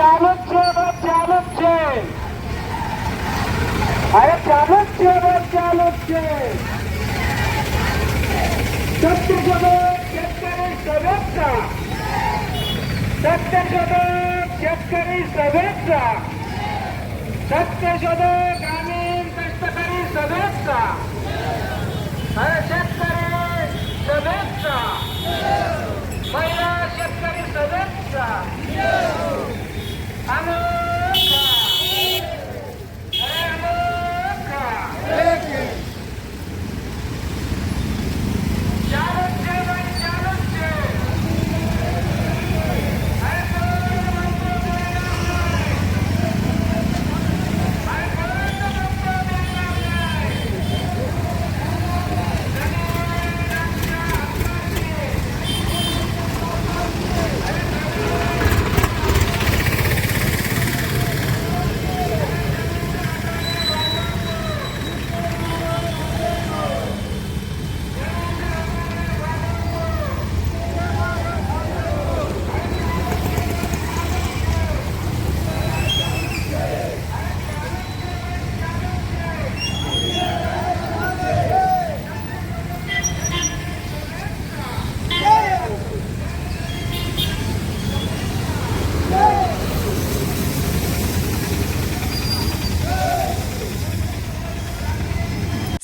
চাল হচ্ছে আবার চাল হচ্ছে আরে চাল হচ্ছে আবার চাল হচ্ছে চট্টগ্রামের চেতকারী সবেটা চট্টগ্রামের চেতকারী সবেটা চট্টগ্রামের গ্রামীণ চেতকারী সবেটা আরে চেতকারী সবেটা महिला शेतकरी सदस्य सभेचा अनोखा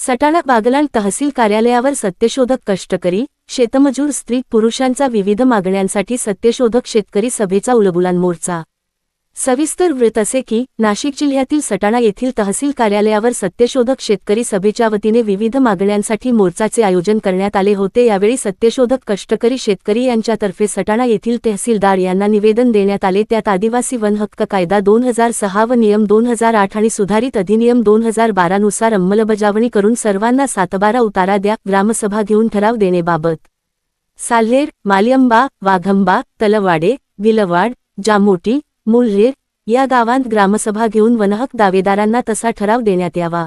सटाणा बागलाण तहसील कार्यालयावर सत्यशोधक कष्टकरी शेतमजूर स्त्री पुरुषांचा विविध मागण्यांसाठी सत्यशोधक शेतकरी सभेचा उलगुलान मोर्चा. सविस्तर वृत्त असे की नाशिक जिल्ह्यातील सटाणा येथील तहसील कार्यालयावर सत्यशोधक शेतकरी सभेच्या वतीने विविध मागण्यांसाठी मोर्चाचे आयोजन करण्यात आले होते. यावेळी सत्यशोधक कष्टकरी शेतकरी यांच्यातर्फे सटाणा येथील तहसीलदार यांना निवेदन देण्यात आले. त्यात आदिवासी वन हक्क कायदा दोन हजार सहा व नियम दोन हजार आठ आणि सुधारित अधिनियम दोन हजार बारानुसार अंमलबजावणी करून सर्वांना सातबारा उतारा द्या. ग्रामसभा घेऊन ठराव देणेबाबत साल्हेर मालियंबा वाघंबा तलवाडे विलवाड जामोटी मुल्हेर या गावांत ग्रामसभा घेऊन वनहक दावेदारांना तसा ठराव देण्यात यावा.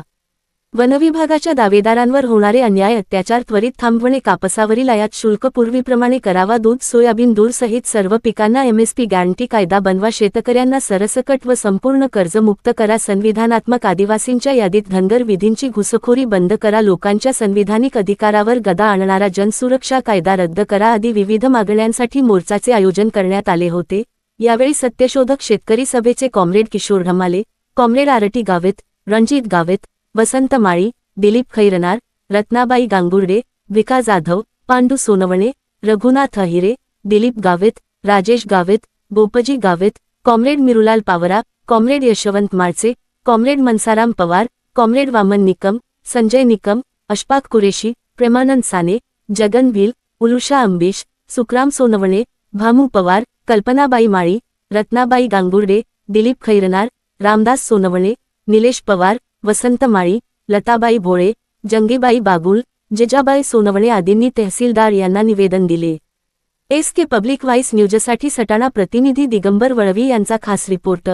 वनविभागाच्या दावेदारांवर होणारे अन्याय अत्याचार त्वरित थांबवणे कापसावरील आयात शुल्क पूर्वीप्रमाणे करावा दूध सोयाबीन दूर सहित सर्व पिकांना एमएसपी गॅरंटी कायदा बनवा शेतकऱ्यांना सरसकट व संपूर्ण कर्जमुक्त करा संविधानात्मक आदिवासींच्या यादीत धनगर विधींची घुसखोरी बंद करा लोकांच्या संविधानिक अधिकारावर गदा आणणारा जनसुरक्षा कायदा रद्द करा आदी विविध मागण्यांसाठी मोर्चाचे आयोजन करण्यात आले होते. यावेळी सत्यशोधक शेतकरी सभेचे comrade Kishor Dhamale comrade RT Gavit Ranjit Gavit Vasant Mali Dilip Khairnar Ratnabai Gangurde Vika Jadhav Pandu Sonawane Raghunath Ahire Dilip Gavit Rajesh Gavit Gopji Gavit comrade Mirulal Pawara comrade Yashwant Malche comrade Mansaram Pawar comrade Waman Nikam Sanjay Nikam Ashfaq Qureshi Premanand Sane Jagan Bhil Ulusha Ambish Sukhram Sonawane Bhamu Pawar Kalpanabai Mali Ratnabai Gangurde Dilip Khairnar Ramdas Sonawane Nilesh Pawar Vasant Mali Latabai Bhole Jangibai Bagul Jejabai Sonawane आदींनी तहसीलदार यांना निवेदन दिले. S के public vice न्यूजसाठी सटाणा प्रतिनिधी दिगंबर वळवी यांचा खास report.